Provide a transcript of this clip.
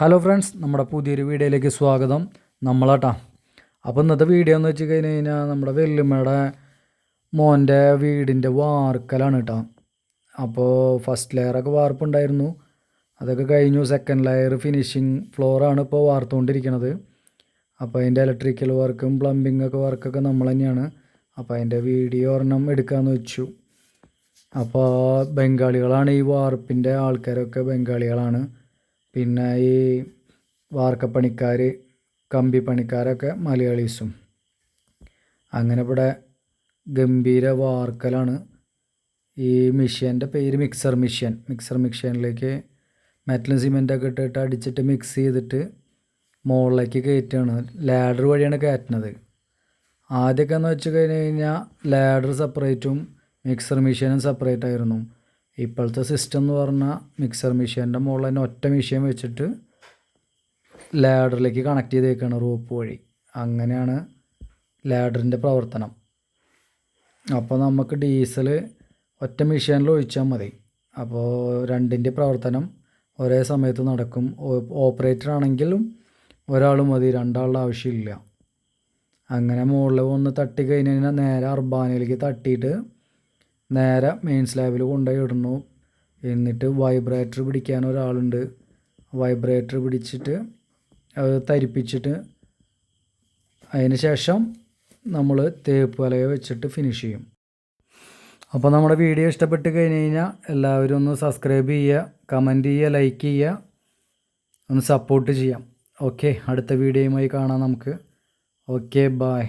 Hello friends നമ്മുടെ പുതിയൊരു വീഡിയോയിലേക്ക് സ്വാഗതം. നമ്മളാട്ടാ. അപ്പോൾ ഇന്നത്തെ വീഡിയോ എന്ന് വെച്ച് കഴിഞ്ഞ് കഴിഞ്ഞാൽ നമ്മുടെ വെല്ലുമ്മയുടെ മോന്റെ വീടിന്റെ വാർക്കലാണ് കേട്ടോ അപ്പോൾ ഫസ്റ്റ് ലെയറൊക്കെ വാർപ്പുണ്ടായിരുന്നു. അതൊക്കെ കഴിഞ്ഞു സെക്കൻഡ് ലെയർ ഫിനിഷിങ് ഫ്ലോറാണ് ഇപ്പോൾ വാർത്തുകൊണ്ടിരിക്കുന്നത് അപ്പോൾ അതിന്റെ ഇലക്ട്രിക്കൽ വർക്കും പ്ലംബിംഗ് ഒക്കെ വർക്കൊക്കെ നമ്മൾ തന്നെയാണ്. അപ്പോൾ അതിന്റെ വീഡിയോ ഒരെണ്ണം എടുക്കാമെന്ന് വെച്ചു. അപ്പോൾ ബംഗാളികളാണ് ഈ വാർപ്പിന്റെ ആൾക്കാരൊക്കെ ബംഗാളികളാണ്. പിന്നെ ഈ വാർക്കപ്പണിക്കാർ കമ്പി പണിക്കാരൊക്കെ മലയാളീസും. അങ്ങനെ ഇവിടെ ഗംഭീര വാർക്കലാണ് ഈ മിഷ്യന്റെ പേര് മിക്സർ മിഷ്യൻ. മിക്സർ മിഷ്യനിലേക്ക് മെറ്റലും സിമെന്റൊക്കെ ഇട്ടിട്ട് അടിച്ചിട്ട് മിക്സ് ചെയ്തിട്ട് മുകളിലേക്ക് കയറ്റുകയാണ്. ലാഡർ വഴിയാണ് കയറ്റുന്നത്. ആദ്യമൊക്കെ എന്ന് വെച്ച് കഴിഞ്ഞ് കഴിഞ്ഞാൽ ലാഡർ സെപ്പറേറ്റും മിക്സർ മെഷീനും സെപ്പറേറ്റ് ആയിരുന്നു. ഇപ്പോഴത്തെ സിസ്റ്റം എന്ന് പറഞ്ഞാൽ മിക്സർ മെഷീന്റെ മുകളിൽ തന്നെ ഒറ്റ മെഷീൻ വെച്ചിട്ട് ലാഡറിലേക്ക് കണക്ട് ചെയ്തേക്കാണ് റോപ്പ് വഴി. അങ്ങനെയാണ് ലാഡറിന്റെ പ്രവർത്തനം. അപ്പോൾ നമുക്ക് ഡീസൽ ഒറ്റ മെഷീനിൽ ഒഴിച്ചാൽ മതി. അപ്പോൾ രണ്ടിന്റെ പ്രവർത്തനം ഒരേ സമയത്ത് നടക്കും. ഓപ്പറേറ്റർ ആണെങ്കിലും ഒരാൾ മതി രണ്ടാളുടെ ആവശ്യമില്ല. അങ്ങനെ മുകളിൽ ഒന്ന് തട്ടി കഴിഞ്ഞ് കഴിഞ്ഞാൽ നേരെ അർബാനയിലേക്ക് തട്ടിയിട്ട് നേരെ മെയിൻ സ്ലാബിൽ കൊണ്ടുപോയി ഇടുന്നു. എന്നിട്ട് വൈബ്രേറ്റർ പിടിക്കാൻ ഒരാളുണ്ട്. വൈബ്രേറ്റർ പിടിച്ചിട്ട് അത് തരിപ്പിച്ചിട്ട് അതിന് ശേഷം നമ്മൾ തേപ്പ് വലയെ വെച്ചിട്ട് ഫിനിഷ് ചെയ്യും. അപ്പോൾ നമ്മുടെ വീഡിയോ ഇഷ്ടപ്പെട്ട് കഴിഞ്ഞ് കഴിഞ്ഞാൽ എല്ലാവരും ഒന്ന് സബ്സ്ക്രൈബ് ചെയ്യുക കമന്റ് ചെയ്യുക ലൈക്ക് ചെയ്യുക ഒന്ന് സപ്പോർട്ട് ചെയ്യാം. ഓക്കെ അടുത്ത വീഡിയോയുമായി കാണാം നമുക്ക്. Okay bye